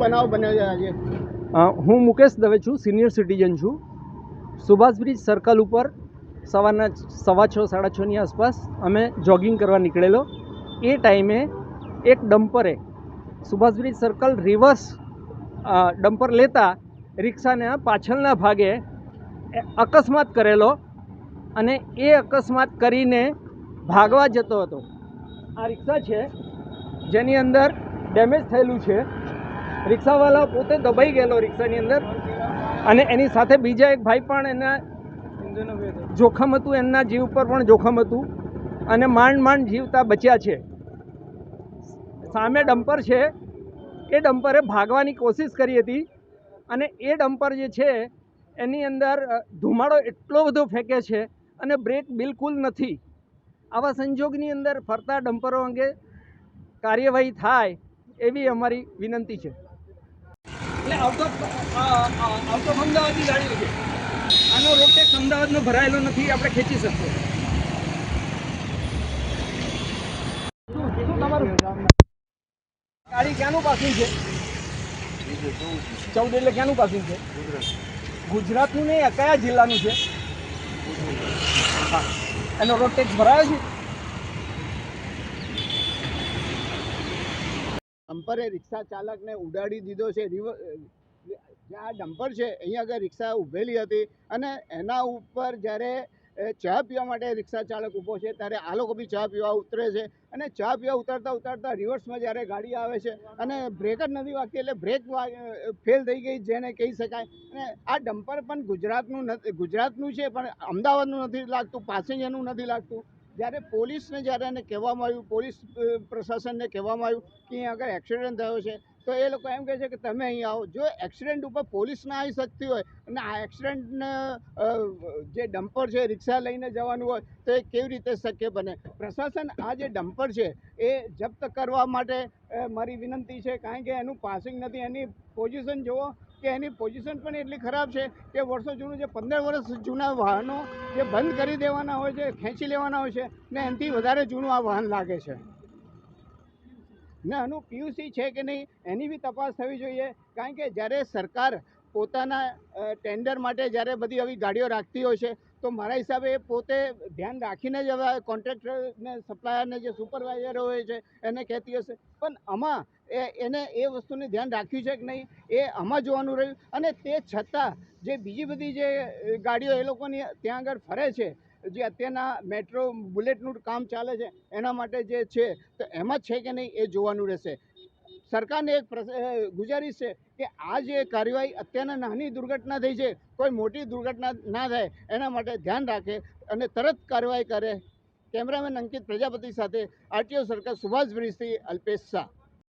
બનાવ બન્યો છે હું મુકેશ દવે છું, સિનિયર સિટીઝન છું. સુભાષ બ્રિજ સર્કલ ઉપર સવારના સવા છ, સાડા છની આસપાસ અમે જોગિંગ કરવા નીકળેલો. એ ટાઈમે એક ડમ્પરે Subhash bridge circle reverse dumper લેતા રિક્ષાને પાછળના ભાગે અકસ્માત કરેલો અને એ અકસ્માત કરીને ભાગવા જતો હતો. આ રિક્ષા છે, જેની અંદર ડેમેજ થયેલું છે. રિક્ષાવાળા પોતે દબાઈ ગયેલો રિક્ષાની અંદર. અને એની સાથે બીજા એક ભાઈ પણ એના જોખમ હતું, એમના જીવ પર પણ જોખમ હતું. અને માંડ માંડ જીવતા બચ્યા છે. સામે ડમ્પર છે. એ ડમ્પરે ભાગવાની કોશિશ કરી હતી. અને એ ડમ્પર જે છે, એની અંદર ધુમાડો એટલો બધો ફેંકે છે અને બ્રેક બિલકુલ નથી. આવા સંજોગની અંદર ફરતા ડમ્પરો અંગે કાર્યવાહી થાય એવી અમારી વિનંતી છે. એટલે આઉટ ઓફ આઉટ ઓફ અમદાવાદની ગાડી લીધી આનો રોડ ટેક્સ અમદાવાદનો ભરાયેલો નથી, આપણે ખેંચી શકીએ. ગાડી ક્યાંનું પાસિંગ છે? ચૌદ એટલે ક્યાંનું પાસિંગ છે? ગુજરાતનું નહીં, કયા જિલ્લાનું છે? એનો રોડ ટેક્સ ભરાયો છે? ડમ્પરે રિક્ષા ચાલકને ઉડાડી દીધો છે. રિવર જે આ ડમ્પર છે અહીંયા આગળ રિક્ષા ઊભેલી હતી અને એના ઉપર જ્યારે ચા પીવા માટે રિક્ષા ચાલક ઊભો છે, ત્યારે આ લોકો બી ચા પીવા ઉતરે છે અને ચા પીવા ઉતરતા ઉતરતા રિવર્સમાં જ્યારે ગાડી આવે છે અને બ્રેક જ નથી વાગતી એટલે બ્રેક ફેલ થઈ ગઈ જેને કહી શકાય. અને આ ડમ્પર પણ ગુજરાતનું ગુજરાતનું છે પણ અમદાવાદનું નથી લાગતું પાસેન્જરનું નથી લાગતું. જ્યારે પોલીસને જ્યારે એને કહેવામાં આવ્યું, પોલીસ પ્રશાસનને કહેવામાં આવ્યું કે અહીંયા આગળ એક્સિડન્ટ થયો છે, તો એ લોકો એમ કહે છે કે તમે અહીં આવો. જો એક્સિડન્ટ ઉપર પોલીસ ના આવી શકતી હોય અને આ એક્સિડન્ટને જે ડમ્પર છે, રિક્ષા લઈને જવાનું હોય, તો એ કેવી રીતે શક્ય બને? પ્રશાસન આ જે ડમ્પર છે, એ જપ્ત કરવા માટે મારી વિનંતી છે, કારણ કે એનું પાસિંગ નથી. એની પોઝિશન જુઓ કે એની પોઝિશન પણ એટલી ખરાબ છે કે વર્ષો જૂનું જે પંદર વર્ષ જૂના વાહનો જે બંધ કરી દેવાના હોય છે, ખેંચી લેવાના હોય છે, ને એનાથી વધારે જૂનું આ વાહન લાગે છે. ને આનું પીયુસી છે કે નહીં, એની બી તપાસ થવી જોઈએ. કારણ કે જ્યારે સરકાર પોતાના ટેન્ડર માટે જ્યારે બધી આવી ગાડીઓ રાખતી હોય છે, તો મારા હિસાબે એ પોતે ધ્યાન રાખીને જ હવે કોન્ટ્રાક્ટરને સપ્લાયરને જે સુપરવાઇઝર હોય છે, એને કહેતી હશે. પણ આમાં એ, એને એ વસ્તુને ધ્યાન રાખ્યું છે કે નહીં, એ આમાં જોવાનું રહ્યું. અને તે છતાં જે બીજી બધી જે ગાડીઓ એ લોકોની ત્યાં આગળ ફરે છે, જે અત્યારના મેટ્રો બુલેટનું કામ ચાલે છે, એના માટે જે છે, તો એમાં છે કે નહીં એ જોવાનું રહેશે. સરકારને એક ગુજારિશ છે કે આ જે કાર્યવાહી અત્યારના નાની દુર્ઘટના થઈ છે, કોઈ મોટી દુર્ઘટના ના થાય, એના માટે ધ્યાન રાખે અને તરત કાર્યવાહી કરે. કેમેરામેન અંકિત પ્રજાપતિ સાથે આરટીઓ સરકાર સુભાષ બ્રિજથી અલ્પેશ શાહ.